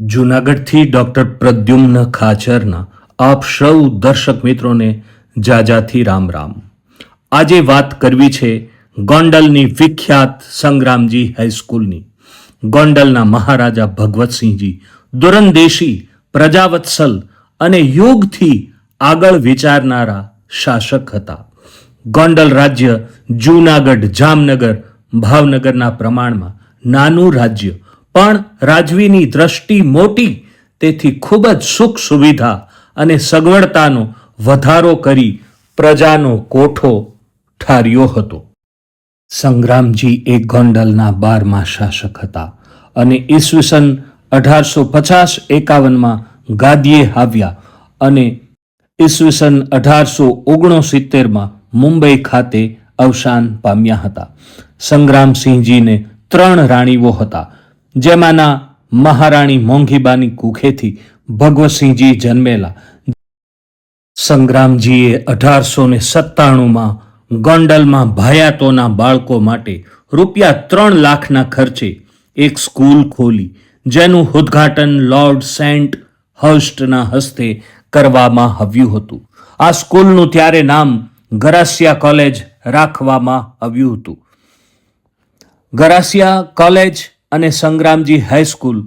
જૂનાગઢથી doctor Pradyumna ખાચરના આપ સૌ દર્શક મિત્રોને જાજાથી રામ રામ. આજે વાત કરવી છે ગોંડલની વિખ્યાત સંગ્રામજી હાઈસ્કૂલની. ગોંડલના મહારાજા ભગવતસિંહજી દુરંદેશી, પ્રજાવત્સલ અને યોગથી આગળ વિચારનારા શાસક હતા. ગોંડલ રાજ્ય જૂનાગઢ જામનગર ભાવનગરના પ્રમાણમાં નાનું રાજ્ય પણ રાજવીની દ્રષ્ટિ મોટી, તેથી ખૂબ જ સુખ સુવિધા અને સગવડતાનો વધારો કરી પ્રજાનો કોઠો ઠાર્યો હતો. સંગ્રામજી એ ગોંડલના બારમા શાસક હતા અને ઈસવીસન અઢારસો પચાસ એકાવનમાં ગાદીએ આવ્યા અને ઈસવીસન અઢારસો ઓગણસિત્તેરમાં મુંબઈ ખાતે અવસાન પામ્યા હતા. સંગ્રામસિંહજીને ત્રણ રાણીઓ હતા. જેમાંના મહારાણી મોંઘીબાની કુખેથી ભગવતસિંહજી જન્મેલા. સંગ્રામજીએ અઢારસો ને સત્તાણુંમાં ગોંડલમાં ભાયાતોના બાળકો માટે રૂપિયા ત્રણ લાખના ખર્ચે એક સ્કૂલ ખોલી, જેનું ઉદ્ઘાટન લોર્ડ સેન્ટ હર્સ્ટના હસ્તે કરવામાં આવ્યું હતું. આ સ્કૂલનું ત્યારે નામ ગરાસિયા કોલેજ રાખવામાં આવ્યું હતું. ગરાસિયા કોલેજ અને સંગ્રામજી હાઈસ્કૂલ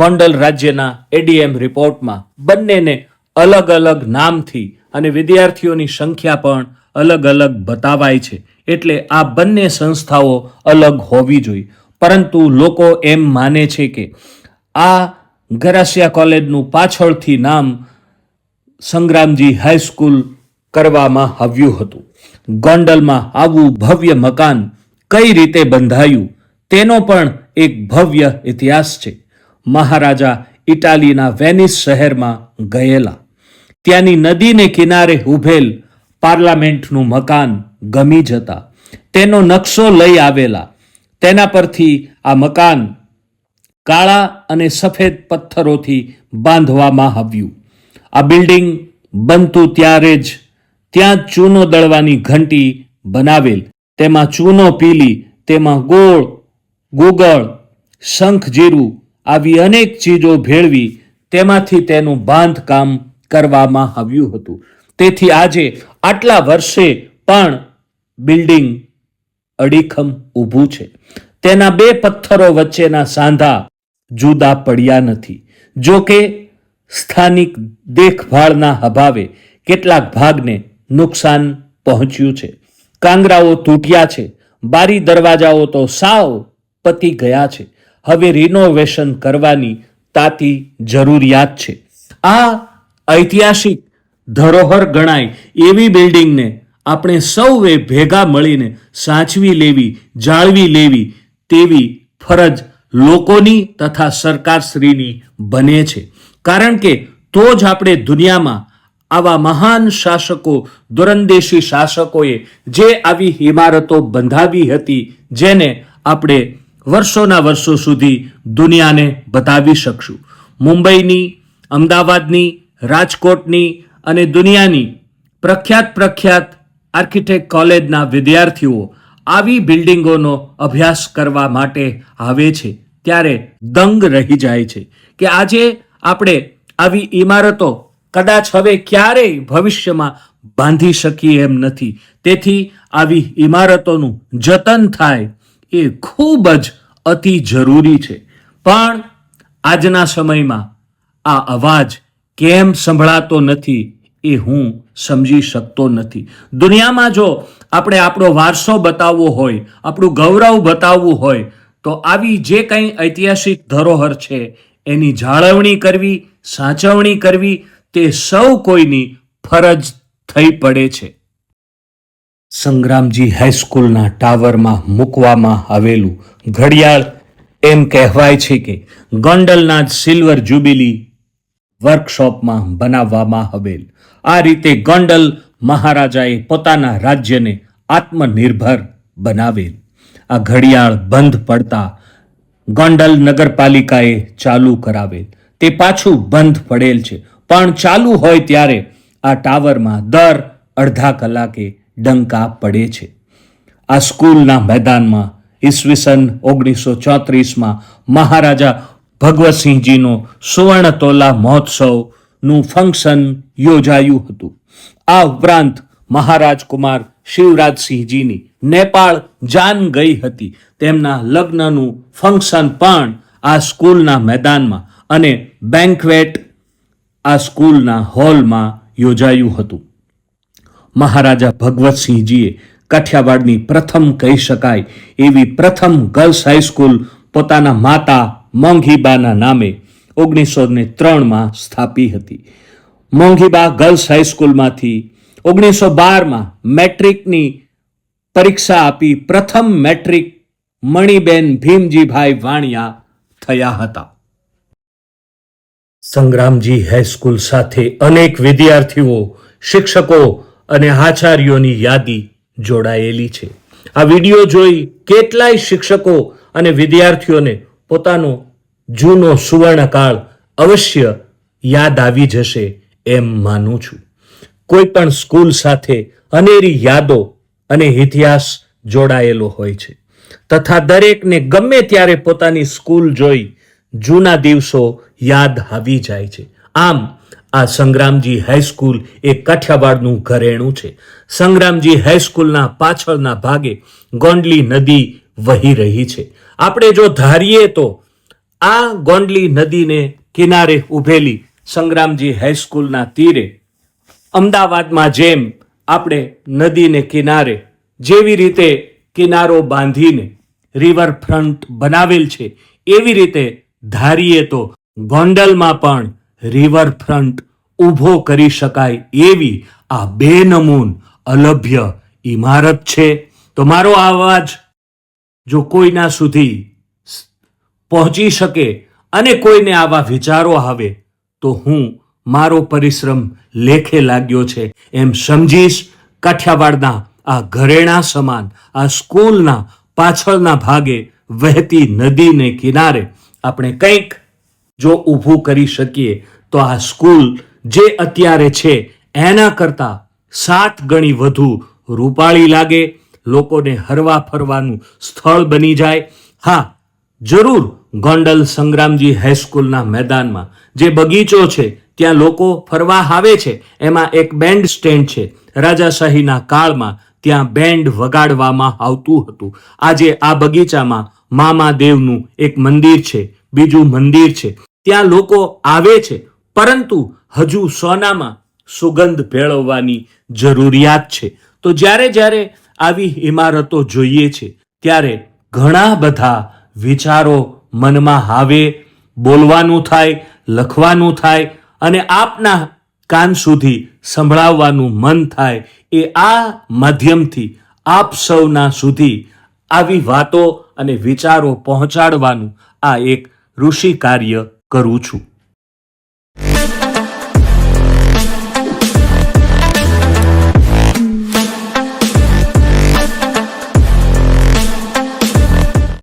ગોંડલ રાજ્યના એડીએમ રિપોર્ટમાં બંનેને અલગ અલગ નામથી અને વિદ્યાર્થીઓની સંખ્યા પણ અલગ અલગ બતાવાય છે. એટલે આ બંને સંસ્થાઓ અલગ હોવી જોઈએ. પરંતુ લોકો એમ માને છે કે આ ગરાસિયા કોલેજનું પાછળથી નામ સંગ્રામજી હાઈસ્કૂલ કરવામાં આવ્યું હતું. ગોંડલમાં આવું ભવ્ય મકાન કઈ રીતે બંધાયું તેનો પણ એક ભવ્ય ઇતિહાસ છે. મહારાજા ઇટાલીના વેનિસ શહેરમાં ગયેલા. ત્યાંની નદીને કિનારે ઉભેલ પાર્લામેન્ટનું મકાન ગમી જતા. તેનો નકશો લઈ આવેલા. તેના પરથી આ મકાન કાળા અને સફેદ પથ્થરોથી બાંધવામાં આવ્યું. આ બિલ્ડિંગ બનતું ત્યારે જ ત્યાં ચૂનો દળવાની ઘંટી બનાવેલ. તેમાં ચૂનો પીલી, તેમાં ગોળ ગુગળ, શંખ જીરું આવી અનેક ચીજો ભેળવી તેમાંથી તેનું બાંધકામ કરવામાં આવ્યું હતું. તેથી આજે આટલા વર્ષે પણ બિલ્ડિંગ અડીખમ ઊભું છે. તેના બે પથ્થરો વચ્ચેના સાંધા જુદા પડ્યા નથી. જો કે સ્થાનિક દેખભાળના અભાવે કેટલાક ભાગને નુકસાન પહોંચ્યું છે. કાંગરાઓ તૂટ્યા છે. બારી દરવાજાઓ તો સાવ પતી ગયા છે. હવે રિનોવેશન કરવાની તાતી જરૂરિયાત છે. આ ઐતિહાસિક ધરોહર ગણાય એવી બિલ્ડિંગને આપણે સૌએ ભેગા મળીને સાચવી લેવી, જાળવી લેવી તેવી ફરજ લોકોની તથા સરકારશ્રીની બને છે. કારણ કે તો જ આપણે દુનિયામાં આવા મહાન શાસકો, દુરંદેશી શાસકોએ જે આવી ઇમારતો બંધાવી હતી, જેને આપણે વર્ષોના વર્ષો સુધી દુનિયાને બતાવી શકશું. મુંબઈની, અમદાવાદની, રાજકોટની અને દુનિયાની પ્રખ્યાત પ્રખ્યાત આર્કિટેક્ટ કોલેજના વિદ્યાર્થીઓ આવી બિલ્ડિંગોનો અભ્યાસ કરવા માટે આવે છે. ત્યારે દંગ રહી જાય છે કે આજે આપણે આવી ઇમારતો કદાચ હવે ક્યારેય ભવિષ્યમાં બાંધી શકીએ એમ નથી. તેથી આવી ઇમારતોનું જતન થાય એ ખૂબ જ અતિ જરૂરી છે. પણ આજના સમયમાં આ અવાજ કેમ સંભળાતો નથી એ હું સમજી શકતો નથી. દુનિયામાં જો આપણે આપણો વારસો બતાવવો હોય, આપણું ગૌરવ બતાવવું હોય, તો આવી જે કંઈ ઐતિહાસિક ધરોહર છે, એની જાળવણી કરવી, સાચવણી કરવી, તે સૌ કોઈની ફરજ થઈ પડે છે. સંગ્રામજી હાઈસ્કૂલના ટાવરમાં મૂકવામાં આવેલું ઘડિયાળ એમ કહેવાય છે કે ગોંડલના જ સિલ્વર જ્યુબિલી વર્કશોપમાં બનાવવામાં આવેલ. આ રીતે ગોંડલ મહારાજાએ પોતાના રાજ્યને આત્મનિર્ભર બનાવેલ. આ ઘડિયાળ બંધ પડતા ગોંડલ નગરપાલિકાએ ચાલુ કરાવેલ. તે પાછું બંધ પડેલ છે. પણ ચાલુ હોય ત્યારે આ ટાવરમાં દર અડધા કલાકે ડંકા પડે છે. આ સ્કૂલના મેદાનમાં ઈસવીસન ઓગણીસો ચોત્રીસમાં મહારાજા ભગવતસિંહજીનો સુવર્ણ તોલા મહોત્સવનું ફંક્શન યોજાયું હતું. આ ઉપરાંત મહારાજ કુમાર શિવરાજસિંહજીની નેપાળ જાન ગઈ હતી. તેમના લગ્નનું ફંક્શન પણ આ સ્કૂલના મેદાનમાં અને બેન્કવેટ આ સ્કૂલના હોલમાં યોજાયું હતું. મહારાજા ભગવતસિંહજીએ કાઠિયાવાડની પ્રથમ કહી શકાય એવી પ્રથમ ગર્લ્સ હાઈસ્કૂલ પોતાના માતા મોંઘીબાના નામે ઓગણીસો ને ત્રણમાં સ્થાપી હતી. મોંઘીબા ગર્લ્સ હાઈસ્કૂલમાંથી ઓગણીસો બારમાં મેટ્રિકની પરીક્ષા આપી પ્રથમ મેટ્રિક મણિબેન ભીમજીભાઈ વાણિયા થયા હતા. સંગ્રામજી હાઈસ્કૂલ સાથે અનેક વિદ્યાર્થીઓ, શિક્ષકો અને આચાર્યોની યાદી જોડાયેલી છે. આ વીડિયો જોઈ કેટલાય શિક્ષકો અને વિદ્યાર્થીઓને પોતાનો જૂનો સુવર્ણકાળ અવશ્ય યાદ આવી જશે એમ માનું છું. કોઈ પણ સ્કૂલ સાથે અનેરી યાદો અને ઇતિહાસ જોડાયેલો હોય છે. તથા દરેકને ગમે ત્યારે પોતાની સ્કૂલ જોઈ જૂના દિવસો યાદ આવી જાય છે. આમ આ સંગ્રામજી હાઈસ્કૂલ એ કાઠિયાવાડનું ઘરેણું છે. સંગ્રામજી હાઈસ્કૂલના પાછળના ભાગે ગોંડલી નદી વહી રહી છે. આપણે જો ધારીએ તો આ ગોંડલી નદીને કિનારે ઉભેલી સંગ્રામજી હાઈસ્કૂલના તીરે અમદાવાદમાં જેમ આપણે નદીને કિનારે જેવી રીતે કિનારો બાંધીને રિવરફ્રન્ટ બનાવેલ છે, એવી રીતે ધારીએ તો ગોંડલમાં પણ રિવરફ્રન્ટ ઊભો કરી શકાય એવી આ બે નમૂન અલભ્ય ઇમારત છે. તો મારો આ અવાજ જો કોઈના સુધી પહોંચી શકે અને કોઈને આવા વિચારો આવે, તો હું મારો પરિશ્રમ લેખે લાગ્યો છે. એમ સમજીશ, કાઠિયાવાડના આ ઘરેણા સમાન, આ સ્કૂલના પાછળના ભાગે વહેતી નદીને કિનારે આપણે કંઈક જો ઊભું કરી શકીએ, તો આ સ્કૂલ જે અત્યારે છે, એના કરતાં સાત ગણી વધુ રૂપાળી લાગે, લોકોને હરવા ફરવાનું સ્થળ બની જાય. હા, જરૂર ગોંડલ સંગ્રામજી હાઈસ્કૂલના મેદાનમાં જે બગીચો છે, ત્યાં લોકો ફરવા આવે છે. એમાં એક બેન્ડ સ્ટેન્ડ છે. રાજાશાહીના કાળમાં ત્યાં બેન્ડ વગાડવામાં આવતું હતું. આજે આ બગીચામાં મામા દેવનું એક મંદિર છે, બીજું મંદિર છે. ત્યાં લોકો આવે છે. પરંતુ હજુ સોનામાં સુગંધ ભેળવવાની જરૂરિયાત છે. તો જ્યારે જ્યારે આવી ઇમારતો જોઈએ છે, ત્યારે ઘણા બધા વિચારો મનમાં આવે, બોલવાનું થાય, લખવાનું થાય અને આપના કાન સુધી સંભળાવવાનું મન થાય એ આ માધ્યમથી આપ સૌના સુધી આવી વાતો અને વિચારો પહોંચાડવાનું આ એક ઋષિ કાર્ય કરું છું.